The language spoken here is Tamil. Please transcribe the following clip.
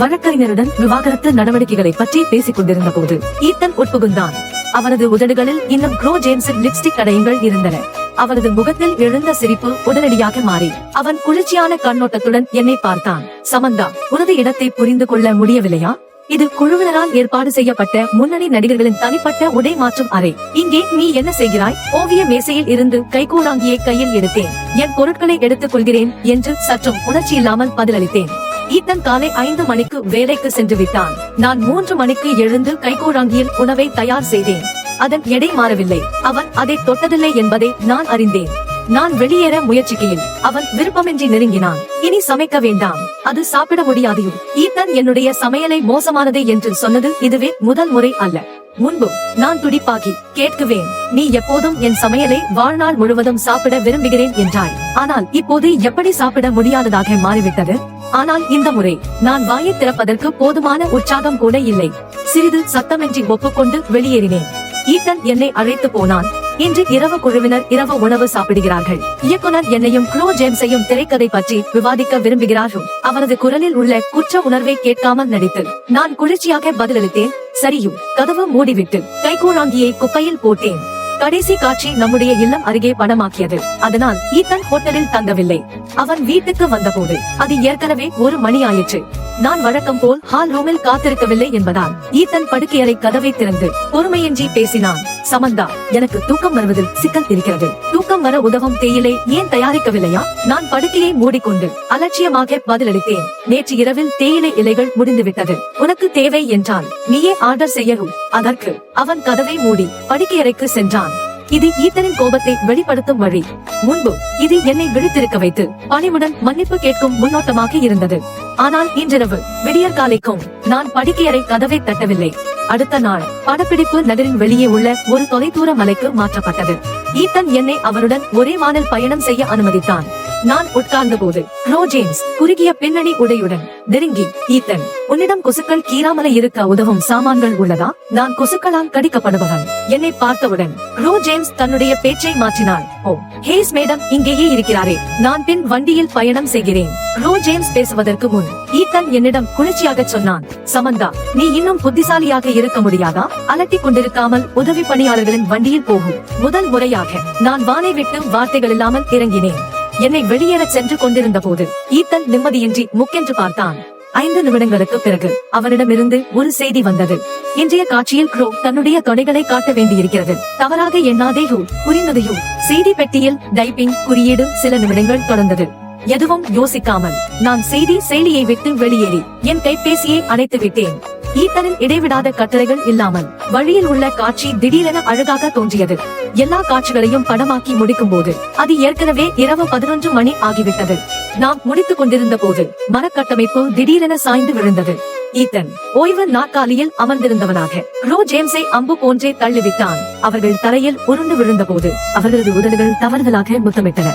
வழக்கறிஞருடன் விவாகரத்து நடவடிக்கைகளை பற்றி பேசிக் கொண்டிருந்த போது ஈத்தன் உட்புகுந்தான். அவனது உதடுகளில் இன்னும் க்ரோ ஜேம்ஸின் லிப்ஸ்டிக் தடயங்கள் இருந்தன. அவனது முகத்தில் எழுந்த சிரிப்பு உடனடியாக மாறி அவன் குளிர்ச்சியான கண்ணோட்டத்துடன் என்னை பார்த்தான். சமந்தா உனது இடத்தை புரிந்து கொள்ள முடியவில்லையா? இது குழுவினரால் ஏற்பாடு செய்யப்பட்ட முன்னணி நடிகர்களின் தனிப்பட்ட உடை மாற்றும் அறை. இங்கே நீ என்ன செய்கிறாய்? ஓவிய மேசையில் இருந்து கைகூடாங்கியை கையில் எடுத்தேன். என் பொருட்களை எடுத்துக் கொள்கிறேன் என்று சற்றும் உணர்ச்சி இல்லாமல் பதிலளித்தேன். ஈத்தன் காலை ஐந்து மணிக்கு வேலைக்கு சென்று விட்டான். நான் மூன்று மணிக்கு எழுந்து கைகோழாங்கியில் உணவை தயார் செய்தேன். அதன் எடை மாறவில்லை. அவன் அதை தொட்டதில்லை என்பதை நான் அறிந்தேன். நான் வெளியேற முயற்சிக்கையில் அவன் விருப்பமின்றி நெருங்கினான். இனி சமைக்க வேண்டாம். அது சாப்பிட முடியாது. ஈத்தன் என்னுடைய சமையலை மோசமானதே என்று சொன்னது இதுவே முதல் முறை அல்ல. முன்பு நான் துடிப்பாகி கேட்குவேன் நீ எப்போதும் என் சமையலை வாழ்நாள் முழுவதும் சாப்பிட விரும்புகிறேன் என்றாய். ஆனால் இப்போது எப்படி சாப்பிட முடியாததாக மாறிவிட்டது? ஆனால் இந்த முறை நான் வாயை திறப்பதற்கு போதுமான உற்சாகம் கூட இல்லை. சிறிது சத்தமின்றி ஒப்புக்கொண்டு வெளியேறினேன். ஈட்டன் என்னை அழைத்து போனான். இன்று இரவு குழுவினர் இரவு உணவு சாப்பிடுகிறார்கள். இயக்குனர் என்னையும் க்ளோ ஜேம்ஸையும் திரைக்கதை பற்றி விவாதிக்க விரும்புகிறார்கள். அவரது குரலில் உள்ள குற்ற உணர்வை கேட்காமல் நடித்து நான் குளிர்ச்சியாக பதிலளித்தேன். சரியும். கதவு மூடிவிட்டு கைகூழாங்கியை குப்பையில் போட்டேன். கடைசி காட்சி நம்முடைய இல்லம் அருகே பணமாக்கியது அதனால் ஈத்தன் ஹோட்டலில் தங்கவில்லை. அவன் வீட்டுக்கு வந்தபோது அது ஏற்கனவே ஒரு மணி ஆயிற்று. நான் வழக்கம் போல் ஹால் ரூமில் காத்திருக்கவில்லை என்பதால் ஈத்தன் படுக்கையறை கதவை திறந்து பொறுமையின்றி பேசினான். சமந்தா எனக்கு தூக்கம் வருவதில் சிக்கல் இருக்கிறது. தூக்கம் வர உதவும் தேயிலை ஏன் தயாரிக்கவில்லையா? நான் படுக்கையை மூடிக்கொண்டு அலட்சியமாக பதிலளித்தேன். நேற்று இரவில் தேயிலை இலைகள் முடிந்துவிட்டது. உனக்கு தேவை என்றால் நீயே ஆர்டர் செய்யவும். அதற்கு அவன் கதவை மூடி படுக்கையறைக்கு சென்றான். இது ஈத்தனின் கோபத்தை வெளிப்படுத்தும் வழி. முன்பு இது என்னை விழித்திருக்க வைத்து பணிவுடன் மன்னிப்பு கேட்கும் முன்னோட்டமாக இருந்தது. ஆனால் இன்றிரவு விடியற்காலைக்கும் நான் படுக்கையறை கதவை தட்டவில்லை. அடுத்த நாள் படப்பிடிப்பு நகரின் வெளியே உள்ள ஒரு தொலைதூர மலைக்கு மாற்றப்பட்டது. ஈத்தன் என்னை அவருடன் ஒரே வானில் பயணம் செய்ய அனுமதித்தான். நான் உட்கார்ந்த போது ரோ ஜேம்ஸ் குறுகிய பின்னணி உடையுடன் நெருங்கி ஈத்தன் உன்னிடம் கொசுக்கள் கீறாமல இருக்க உதவும் சாமான்கள் உள்ளதா? நான் கொசுக்களால் கடிக்கப்படுபவன். என்னை பார்த்தவுடன் ரோஜேம்ஸ் தன்னுடைய பேச்சை மாற்றினாள். ஓ ஹேஸ் மேடம் இங்கேயே இருக்கிறாரே. நான் பின் வண்டியில் பயணம் செய்கிறேன். ரோ ஜேம்ஸ் பேசுவதற்கு முன் ஈத்தன் என்னிடம் குளிர்ச்சியாக சொன்னான். சமந்தா நீ இன்னும் புத்திசாலியாக இருக்க முடியாதா? அலட்டிக் கொண்டிருக்காமல் உதவி பணியாளர்களின் வண்டியில் போகும் முதல் முறையாக நான் வானை விட்டு வார்த்தைகள் இல்லாமல் இறங்கினேன். என்னை வெளியேறச் சென்று கொண்டிருந்த போது ஈத்தன் நிம்மதியின்றி முக்கென்று பார்த்தான். ஐந்து நிமிடங்களுக்கு பிறகு அவனிடமிருந்து ஒரு செய்தி வந்தது. இன்றைய காட்சியில் க்ரோ தன்னுடைய தொடைகளை காட்ட வேண்டியிருக்கிறது. தவறாக எண்ணாதே ஹூ புரிந்ததையும் செய்தி பெட்டியில் டைப்பிங் குறியீடு சில நிமிடங்கள் தொடர்ந்தது. எதுவும் யோசிக்காமல் நான் செய்தி செயலியை விட்டு வெளியேறி என் கைபேசியை அணைத்து விட்டேன் ஈத்தனில் இடைவிடாத கட்டளைகள் இல்லாமல் வழியில் உள்ள காட்சி திடீரென அழகாக தோன்றியது. எல்லா காட்சிகளையும் படமாக்கி முடிக்கும் போது அது ஏற்கனவே இரவு பதினொன்று மணி ஆகிவிட்டது. நாம் முடித்துக் கொண்டிருந்த போது மரக்கட்டமைப்பு திடீரென சாய்ந்து விழுந்தது. ஈத்தன் ஓய்வு நாற்காலியில் அமர்ந்திருந்தவனாக. ரோ ஜேம்ஸை அம்பு போன்றே தள்ளிவிட்டான். அவர்கள் தலையில் உருண்டு விழுந்த போது அவர்களது உதடுகள் தவறுதலாக முத்தமிட்டன.